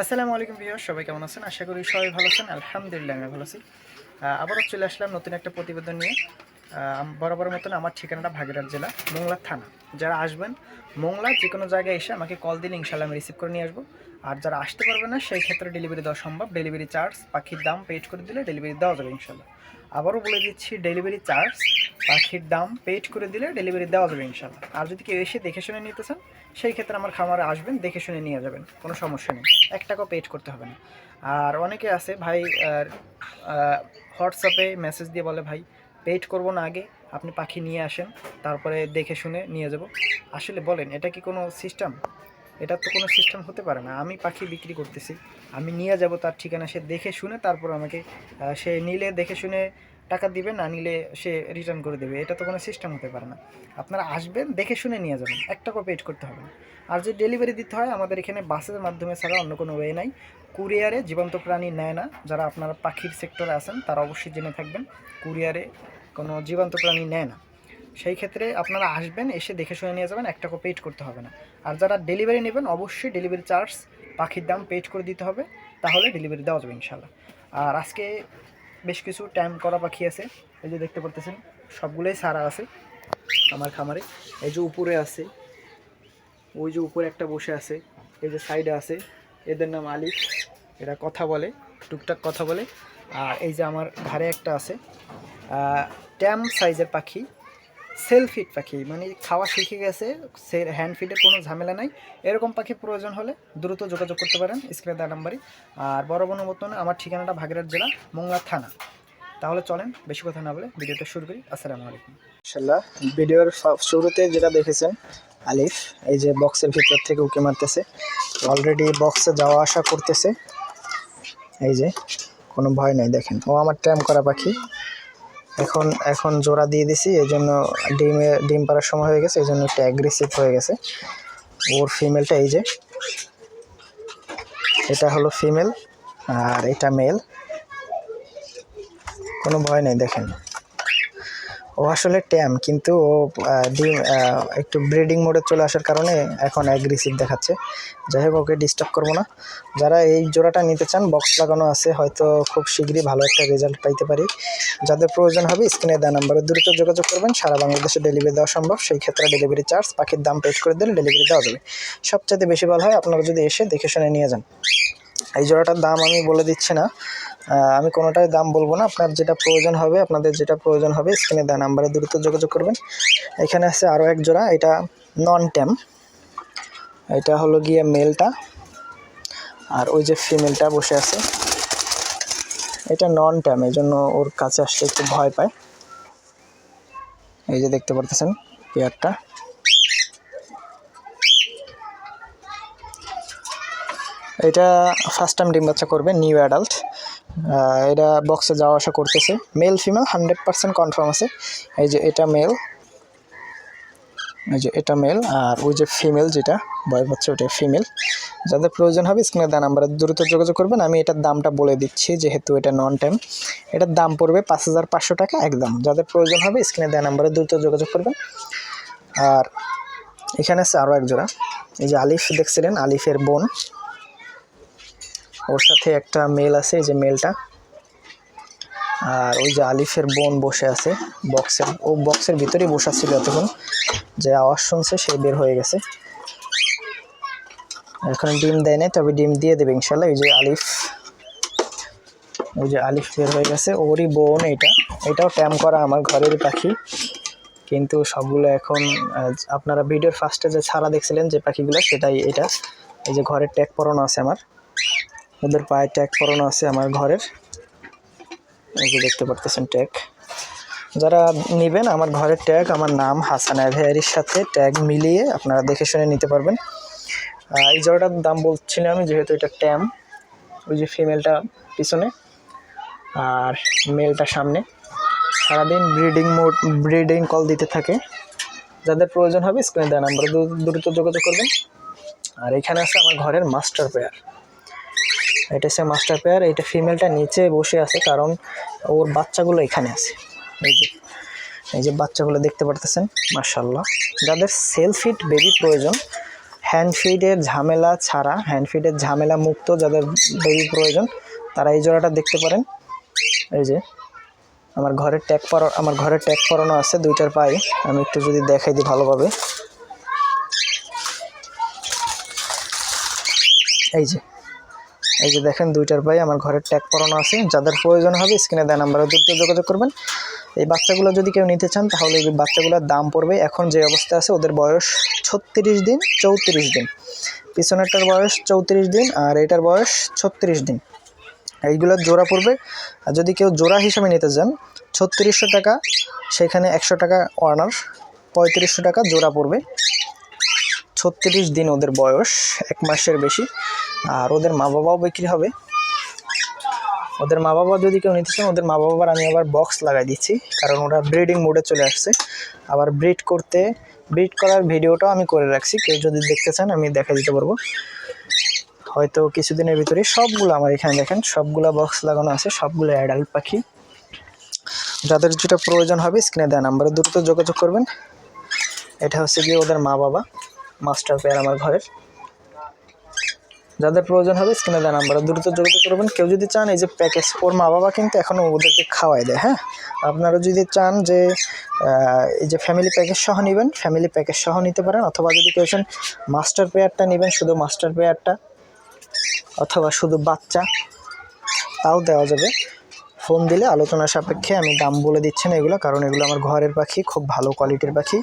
আসসালামু আলাইকুম ভিউয়ার সবাই কেমন আছেন? আশা করি সবাই ভালো আছেন। আলহামদুলিল্লাহ, আমি ভালো আছি। আবারও চলে আসলাম নতুন একটা প্রতিবেদন নিয়ে। বরাবর মতন আমার ঠিকানাটা ভাগেরহাট জেলা, মোংলা থানা। যারা আসবেন, মোংলা যে কোনো জায়গায় এসে আমাকে কল দিলে ইনশাল্লাহ আমি রিসিভ করে নিয়ে আসব। আর যারা আসতে পারবে না, সেই ক্ষেত্রে ডেলিভারি দেওয়া সম্ভব। ডেলিভারি চার্জ পাখির দাম পেড করে দিলে ডেলিভারি দেওয়া যাবে ইনশাল্লাহ আবারও বলে দিচ্ছি ডেলিভারি চার্জ পাখির দাম পেড করে দিলে ডেলিভারি দেওয়া যাবে ইনশাল্লাহ আর যদি কেউ এসে দেখে শুনে নিতে চান সেই ক্ষেত্রে আমার খামারে আসবেন, দেখে শুনে নিয়ে যাবেন, কোনো সমস্যা নেই। এক টাকাও পেড করতে হবে না। আর অনেকে আছে, ভাই হোয়াটসঅ্যাপে মেসেজ দিয়ে বলে, ভাই পেড করব না আগে, আপনি পাখি নিয়ে আসেন, তারপরে দেখে শুনে নিয়ে যাব। আসলে বলেন, এটা কি কোনো সিস্টেম এটা তো কোনো সিস্টেম হতে পারে না। আমি পাখি বিক্রি করতেছি, আমি নিয়ে যাব তার ঠিকানা, সে দেখে শুনে তারপর আমাকে সে নিলে, দেখে শুনে টাকা দিবে না, নিলে সে রিটার্ন করে দেবে। এটা তো কোনো সিস্টেম হতে পারে না। আপনারা আসবেন, দেখে শুনে নিয়ে যাবেন। এক টাকা পেড করতে হবে না। আর যদি ডেলিভারি দিতে হয়, আমাদের এখানে বাসের মাধ্যমে ছাড়া অন্য কোনো ওয়ে নাই। কুরিয়ারে জীবন্ত প্রাণী নেয় না। যারা আপনারা পাখির সেক্টরে আছেন, তারা অবশ্যই জেনে থাকবেন, কুরিয়ারে কোনো জীবন্ত প্রাণী নেয় না। সেই ক্ষেত্রে আপনারা আসবেন, এসে দেখে শুনে নিয়ে যাবেন এক টাকা পেড করতে হবে না। আর যারা ডেলিভারি নেবেন, অবশ্যই ডেলিভারি চার্জ পাখির দাম পেড করে দিতে হবে। তাহলে ডেলিভারি দেওয়া যাবে ইনশাল্লাহ আর আজকে বেশ কিছু টাইম করা পাখি আছে। এই যে দেখতে পারতেছেন, সবগুলোই সারা আছে আমার খামারে। এই যে উপরে আছে, ওই যে উপরে একটা বসে আছে, এই যে সাইডে আছে, এদের নাম আলিফ, এরা কথা বলে, টুকটাক কথা বলে। আর এই যে আমার ঘাড়ে একটা আছে। ট্যাম সাইজের পাখি সেল ফিড পাখি মানে খাওয়া শিখে গেছে, সে হ্যান্ড ফিডের কোনো ঝামেলা নাই। এরকম পাখি প্রয়োজন হলে দ্রুত যোগাযোগ করতে পারেন স্ক্রিনে দেওয়া নাম্বারই আর বড় বড় মতন আমার ঠিকানাটা ভাগেরহাট জেলা, মোংলা থানা। তাহলে চলেন, বেশি কথা না বলে ভিডিওটা শুরু করি। আসসালামু আলাইকুম। ইনশাল্লাহ ভিডিওর শুরুতে যেটা দেখেছেন, আলিফ, এই যে বক্সের ভিতর থেকে উঁকি মারতেছে। অলরেডি বক্সে যাওয়া আসা করতেছে। এই যে, কোনো ভয় নাই, দেখেন। ও আমার ট্যাম করা পাখি। এখন এখন জোড়া দিয়ে দিছি, এই জন্য ডিমে, ডিম পাড়ার সময় হয়ে গেছে, এই জন্য একটু অ্যাগ্রেসিভ হয়ে গেছে। ওর ফিমেলটা এই যে, এটা হলো ফিমেল আর এটা মেল কোনো ভয় নেই, দেখেন। ও আসলে ট্যাম, কিন্তু ও ডিম একটু ব্রিডিং মোডে চলে আসার কারণে এখন অ্যাগ্রেসিভ দেখাচ্ছে। যাই হোক, ওকে ডিস্টার্ব করব না। যারা এই জোড়াটা নিতে চান বক্স লাগানো আছে, হয়তো খুব শীঘ্রই ভালো একটা রেজাল্ট পাইতে পারি। যাদের প্রয়োজন হবে, স্ক্রিনে দেওয়া নাম্বারে দ্রুত যোগাযোগ করবেন। সারা বাংলাদেশে ডেলিভারি দেওয়া সম্ভব। সেই ক্ষেত্রে ডেলিভারি চার্জ পাখির দাম পেড করে দিলে ডেলিভারি দেওয়া যাবে। সবচেয়ে বেশি ভালো হয় আপনারা যদি এসে দেখে শুনে নিয়ে যান। এই জোড়াটার দাম আমি বলে দিচ্ছি না। আমি কোনোটাই দাম বলব না। আপনার যেটা প্রয়োজন হবে, আপনাদের যেটা প্রয়োজন হবে, স্ক্রিনে দেওয়া নাম্বারে দ্রুত যোগাযোগ করবেন। এখানে আছে আরও এক জোড়া, এটা নন ট্যাম এটা হলো গিয়ে মেলটা আর ওই যে ফিমেলটা বসে আছে। এটা নন ট্যাম এই জন্য ওর কাছে আসতে একটু ভয় পায়। এই যে দেখতে পারতেছেন পেয়ারটা। এটা ফার্স্ট টাইম ডিম বাচ্চা করবে নিউ অ্যাডাল্ট এটা বক্সে যাওয়া আসা করতেছে। Male female hundred percent confirm আছে। এই যে এটা মেল এই যে এটা মেল আর ওই যে ফিমেল যেটা বয় হচ্ছে ওটা ফিমেল যাদের প্রয়োজন হবে স্ক্রিনে দেওয়া নাম্বারে দ্রুত যোগাযোগ করবেন। আমি এটার দামটা বলে দিচ্ছি, যেহেতু এটা নন টাইম এটার দাম পড়বে পাঁচ হাজার পাঁচশো টাকা একদম। যাদের প্রয়োজন হবে স্ক্রিনে দেওয়া নাম্বারে দ্রুত যোগাযোগ করবেন। আর এখানে আছে আরও একজোড়া। এই যে আলিফ দেখছিলেন, আলিফের বোন। ওর সাথে একটা মেল আছে, এই যে মেলটা। আর ওই যে আলিফের বোন বসে আছে, বক্সের, ও বক্সের ভিতরেই বসা ছিল এতক্ষণ যে আওয়াজ শুনছে, সে বের হয়ে গেছে। এখন ডিম দেয় নাই, তবে ডিম দিয়ে দেবে ইনশাল্লাহ। এই যে আলিফ, ওই যে আলিফ বের হয়ে গেছে। ওরই বোন এটা। এটাও ট্যাম করা আমার ঘরেরই পাখি। কিন্তু সবগুলো এখন আপনারা ভিডিওর ফার্স্টে যে ছাড়া দেখছিলেন যে পাখিগুলো, সেটাই এটা। এই যে ঘরের ট্যাগ পরানো আছে আমার। ওদের পায়ে ট্যাগ পরানো আছে আমার ঘরের। এই যে দেখতে পারতেছেন ট্যাগ যারা নেবেন আমার ঘরের ট্যাগ আমার নাম হাসান অ্যাভেয়ারির সাথে ট্যাগ মিলিয়ে আপনারা দেখে শুনে নিতে পারবেন। এই জোড়াটার দাম বলছিলাম আমি, যেহেতু এটা ট্যাম ওই যে ফিমেলটা পিছনে আর মেলটা সামনে। সারাদিন ব্রিডিং মোড ব্রিডিং কল দিতে থাকে। যাদের প্রয়োজন হবে স্ক্রিনে দেওয়া নাম্বারে দ্রুত যোগাযোগ করবেন। আর এখানে আছে আমার ঘরের মাস্টার পেয়ার এটা হচ্ছে মাস্টার পেয়ার এইটা ফিমেলটা নিচে বসে আছে কারণ ওর বাচ্চাগুলো এখানে আছে। এই যে এই যে বাচ্চাগুলো দেখতে পারতেছেন মার্শাল্লাহ যাদের সেলফিট বেবি প্রয়োজন হ্যান্ড ফিডের ঝামেলা ছাড়া হ্যান্ড ফিডের ঝামেলা মুক্ত যাদের বেবি প্রয়োজন, তারা এই জোড়াটা দেখতে পারেন। এই যে, আমার ঘরের ট্যাগ পরা, আমার ঘরের ট্যাগ পরানো আছে, দুইটার পায়ে। আমি একটু যদি দেখাই দিই ভালোভাবে। এই যে এই যে দেখেন দুইটার পায়ে আমার ঘরের ট্যাগ পরানো আছে। যাদের প্রয়োজন হবে স্ক্রিনে দেওয়া নাম্বারে দ্রুত যোগাযোগ করবেন। এই বাচ্চাগুলো যদি কেউ নিতে চান, তাহলে এই বাচ্চাগুলোর দাম পড়বে। এখন যে অবস্থা আছে, ওদের বয়স ছত্রিশ দিন, চৌত্রিশ দিন। পিছনেরটার বয়স চৌত্রিশ দিন, আর এটার বয়স ছত্রিশ দিন। এইগুলোর জোড়া পড়বে। আর যদি কেউ জোড়া হিসাবে নিতে চান, ছত্রিশশো টাকা, সেখানে একশো টাকা অনার পঁয়ত্রিশশো টাকা জোড়া পড়বে। ছত্রিশ দিন ওদের বয়স, এক মাসের বেশি, আর ওদের মা বাবাও বিক্রি হবে। ওদের মা বাবা যদি কেউ নিতে চান, ওদের মা বাবার আমি আবার বক্স লাগাই দিচ্ছি, কারণ ওরা ব্রিডিং মোডে চলে আসছে। আবার ব্রিড করতে ব্রিড করার ভিডিওটাও আমি করে রাখছি, কেউ যদি দেখতে চান, আমি দেখা দিতে পারব। হয়তো কিছুদিনের ভিতরে সবগুলো আমার এখানে দেখেন, সবগুলো বক্স লাগানো আছে, সবগুলো অ্যাডাল্ট পাখি। যাদের যেটা প্রয়োজন হবে, স্ক্রিনে দেওয়া নাম্বারে দ্রুত যোগাযোগ করবেন। এটা হচ্ছে গিয়ে ওদের মা বাবা মাস্টার পেয়ার আমার ঘরের। যাদের প্রয়োজন হবে স্ক্রিনে দেওয়া নাম্বারে দ্রুত যোগাযোগ করবেন। কেউ যদি চান এই যে প্যাকেজ ওর মা বাবা কিন্তু এখনও ওদেরকে খাওয়াই দেয় হ্যাঁ? আপনারা যদি চান যে এই যে ফ্যামিলি প্যাকেজ সহ নেবেন ফ্যামিলি প্যাকেজ সহ নিতে পারেন। অথবা যদি কেউ চান মাস্টার পেয়ারটা নেবেন, শুধু মাস্টার পেয়ারটা, অথবা শুধু বাচ্চা, তাও দেওয়া যাবে। ফোন দিলে আলোচনা সাপেক্ষে আমি দাম বলে দিচ্ছি না এগুলো, কারণ এগুলো আমার ঘরের পাখি, খুব ভালো কোয়ালিটির পাখি,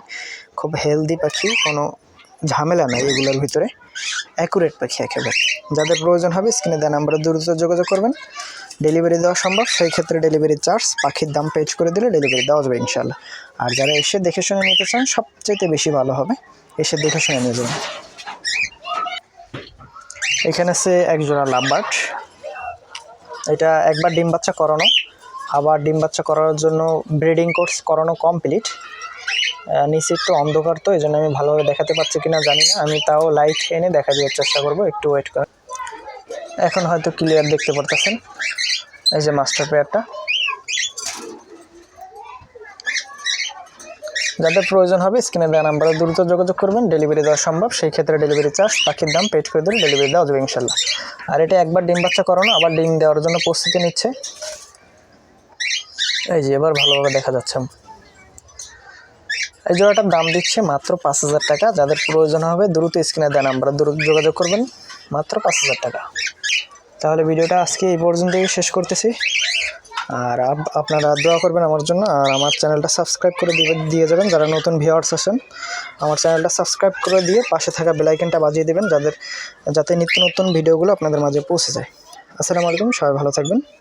খুব হেলদি পাখি, কোনো ঝামেলা নাই এগুলোর ভিতরে অ্যাকুরেট পাখি একেবারে। যাদের প্রয়োজন হবে স্ক্রিনে দেওয়া নাম্বারে দ্রুত যোগাযোগ করবেন। ডেলিভারি দেওয়া সম্ভব, সেই ক্ষেত্রে ডেলিভারি চার্জ পাখির দাম পেজ করে দিলে ডেলিভারি দেওয়া যাবে ইনশাল্লাহ আর যারা এসে দেখে শুনে নিতে চান সবচেয়ে বেশি ভালো হবে, এসে দেখে শুনে নিয়ে যাবেন। এখানে এক জোড়া লাভবার্ড এটা একবার ডিম বাচ্চা করানো। আবার ডিম বাচ্চা করার জন্য ব্রিডিং কোর্স করানো কমপ্লিট নিচে একটু অন্ধকার তো, এই জন্য আমি ভালোভাবে দেখাতে পারছি কিনা জানি না। আমি তাও লাইট এনে দেখা দেওয়ার চেষ্টা করব, একটু ওয়েট কর। এখন হয়তো ক্লিয়ার দেখতে পারতেছেন, এই যে মাস্টার পেয়ারটা যাদের প্রয়োজন হবে স্ক্রিনে দেওয়া নাম্বারে দ্রুত যোগাযোগ করবেন ডেলিভারি দেওয়া সম্ভব, সেই ক্ষেত্রে ডেলিভারি চার্জ পাখির দাম পেড করে দিলে ডেলিভারি দেওয়া যাবে ইনশাল্লাহ। আর এটা একবার ডিম বাচ্চা করানো, আবার ডিম দেওয়ার জন্য প্রস্তুতি নিচ্ছে। এই যে এবার ভালোভাবে দেখা যাচ্ছে। এই জোড়াটার দাম দিচ্ছে মাত্র পাঁচ হাজার টাকা। যাদের প্রয়োজন হবে দ্রুত স্ক্রিনে দেন নাম্বারে দ্রুত যোগাযোগ করবেন। মাত্র পাঁচ হাজার টাকা। তাহলে ভিডিওটা আজকে এই পর্যন্তই শেষ করতেছি। আর আপ- আপনারা দোয়া করবেন আমার জন্য। আর আমার চ্যানেলটা সাবস্ক্রাইব করে দিয়ে দিয়ে যাবেন। যারা নতুন ভিউয়ার্স আছেন, আমার চ্যানেলটা সাবস্ক্রাইব করে দিয়ে পাশে থাকা বেলাইকনটা বাজিয়ে দেবেন। যাদের যাতে নিত্য নতুন ভিডিওগুলো আপনাদের মাঝে পৌঁছে যায়। আসসালামু আলাইকুম। সবাই ভালো থাকবেন।